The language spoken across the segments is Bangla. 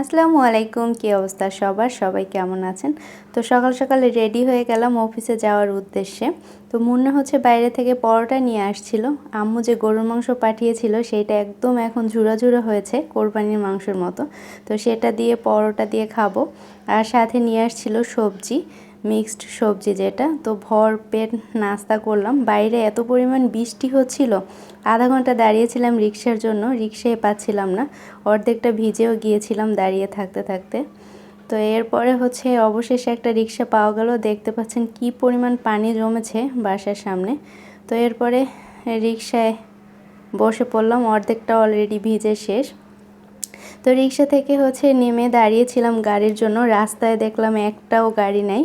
আসসালামু আলাইকুম, কী অবস্থা সবার? সবাই কেমন আছেন? তো সকাল সকালে রেডি হয়ে গেলাম অফিসে যাওয়ার উদ্দেশ্যে। তো মুন্না হচ্ছে বাইরে থেকে পরোটা নিয়ে আসছিল। আম্মু যে গরুর মাংস পাঠিয়েছিল সেটা একদম এখন ঝুড়া ঝুড়ো হয়েছে কোরবানির মাংসের মতো। তো সেটা দিয়ে পরোটা দিয়ে খাব। আর সাথে নিয়ে আসছিল সবজি। মিক্সড সবজি যেটা, তো ভর পেট নাস্তা করলাম। বাইরে এত পরিমাণ বৃষ্টি হচ্ছিল, আধা ঘণ্টা দাঁড়িয়েছিলাম রিক্সার জন্য, রিক্সায় পাচ্ছিলাম না। অর্ধেকটা ভিজেও গিয়েছিলাম দাঁড়িয়ে থাকতে থাকতে। তো এরপরে হচ্ছে অবশেষে একটা রিক্সা পাওয়া গেল, দেখতে পাচ্ছেন কি পরিমাণ পানি জমেছে বাসার সামনে। তো এরপরে রিক্সায় বসে পড়লাম, অর্ধেকটা অলরেডি ভিজে শেষ। তো রিক্সা থেকে হচ্ছে নেমে দাঁড়িয়েছিলাম গাড়ির জন্য। রাস্তায় দেখলাম একটাও গাড়ি নাই।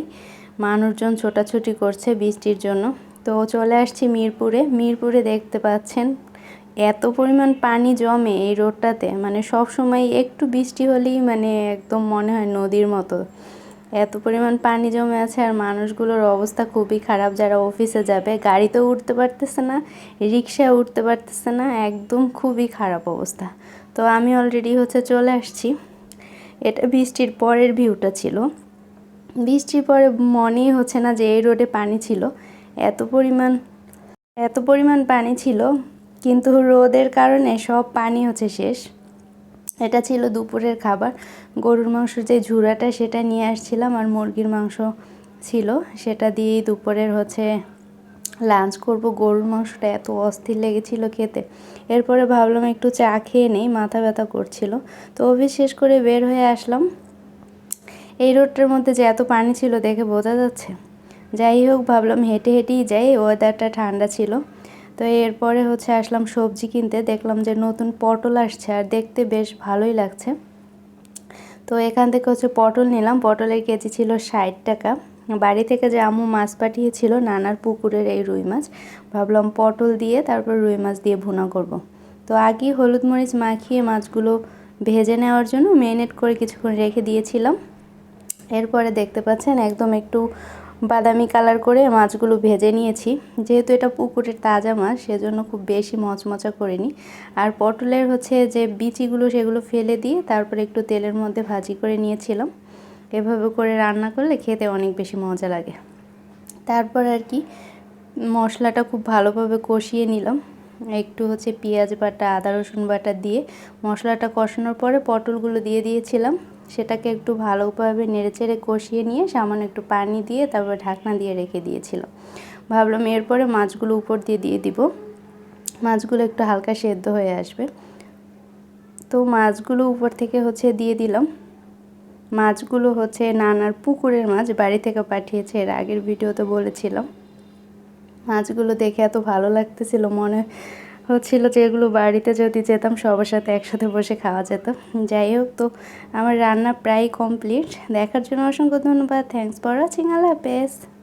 মানুষজন ছোটাছুটি করছে বৃষ্টির জন্য। তো চলে আসছি মিরপুরে। মিরপুরে দেখতে পাচ্ছেন, এত পরিমাণ পানি জমে এই রোডটাতে। মানে সবসময় একটু বৃষ্টি হলেই মানে একদম মনে হয় নদীর মতো। এত পরিমাণ পানি জমে আছে আর মানুষগুলোর অবস্থা খুবই খারাপ। যারা অফিসে যাবে, গাড়িতেও উঠতে পারতেছে না, রিক্সায় উঠতে পারতেছে না, একদম খুবই খারাপ অবস্থা। তো আমি অলরেডি হচ্ছে চলে আসছি। এটা বৃষ্টির পরের ভিউটা ছিল। বৃষ্টির পরে মনেই হচ্ছে না যে এই রোডে পানি ছিল। এত পরিমাণ এত পরিমাণ পানি ছিল, কিন্তু রোদের কারণে সব পানি হচ্ছে শেষ। এটা ছিল দুপুরের খাবার। গরুর মাংসর যে ঝুড়াটা, সেটা নিয়ে আসছিলাম আর মুরগির মাংস ছিল। সেটা দিয়েই দুপুরের হচ্ছে লাঞ্চ করব। গরুর মাংসটা এত অস্থির লেগেছিল খেতে। এরপরে ভাবলাম একটু চা খেয়ে নেই, মাথা ব্যথা করছিল। তো অফিস শেষ করে বের হয়ে আসলাম। এই রোডটার মধ্যে যে এত পানি ছিল দেখে বোঝা যাচ্ছে। যাই হোক, ভাবলাম হেঁটে হেঁটেই যাই। ওয়েদারটা ঠান্ডা ছিল। তো এরপরে হচ্ছে আসলাম সবজি কিনতে, দেখলাম যে নতুন পটল আসছে আর দেখতে বেশ ভালোই লাগছে। তো এখান থেকে হচ্ছে পটল নিলাম, পটলের কেজি ছিল ষাট টাকা। বাড়ি থেকে যে আমু মাছ পাঠিয়েছিল নানার পুকুরের এই রুই মাছ, ভাবলাম পটল দিয়ে তারপর রুই মাছ দিয়ে ভুনা করব। তো আগেই হলুদ মরিচ মাখিয়ে মাছগুলো ভেজে নেওয়ার জন্য মেরিনেট করে কিছুক্ষণ রেখে দিয়েছিলাম। এরপরে দেখতে পাচ্ছেন একদম একটু বাদামি কালার করে মাছগুলো ভেজে নিয়েছি। যেহেতু এটা পুকুরের তাজা মাছ, সেজন্য খুব বেশি মচমচা করিনি। আর পটলের হচ্ছে যে বিচিগুলো, সেগুলো ফেলে দিয়ে তারপরে একটু তেলের মধ্যে ভাজি করে নিয়েছিলাম। এভাবে করে রান্না করলে খেতে অনেক বেশি মজা লাগে। তারপর আর কি মশলাটা খুব ভালোভাবে কষিয়ে নিলাম। একটু হচ্ছে পেঁয়াজ বাটা, আদা, রসুন বাটা দিয়ে মশলাটা কষানোর পরে পটলগুলো দিয়ে দিয়েছিলাম। সেটাকে একটু ভালোভাবে নেড়েচেড়ে কষিয়ে নিয়ে সামান্য একটু পানি দিয়ে তারপর ঢাকনা দিয়ে রেখে দিয়েছিলাম। ভাবলাম এরপরে মাছগুলো উপর দিয়ে দিয়ে দিব। মাছগুলো একটু হালকা সেদ্ধ হয়ে আসবে। তো মাছগুলো উপর থেকে হচ্ছে দিয়ে দিলাম। মাছগুলো হচ্ছে নানার পুকুরের মাছ, বাড়ি থেকে পাঠিয়েছে, এর আগের ভিডিওতে বলেছিলাম। মাছগুলো দেখে এত ভালো লাগতেছিল, মনে হচ্ছিল যে এগুলো বাড়িতে যদি যেতাম, সবার সাথে একসাথে বসে খাওয়া যেত। যাই হোক তো, আমার রান্না প্রায় কমপ্লিট দেখার জন্য অসংখ্য ধন্যবাদ। থ্যাংকস ফর ওয়াচিং আল্লাহ হাফেজ।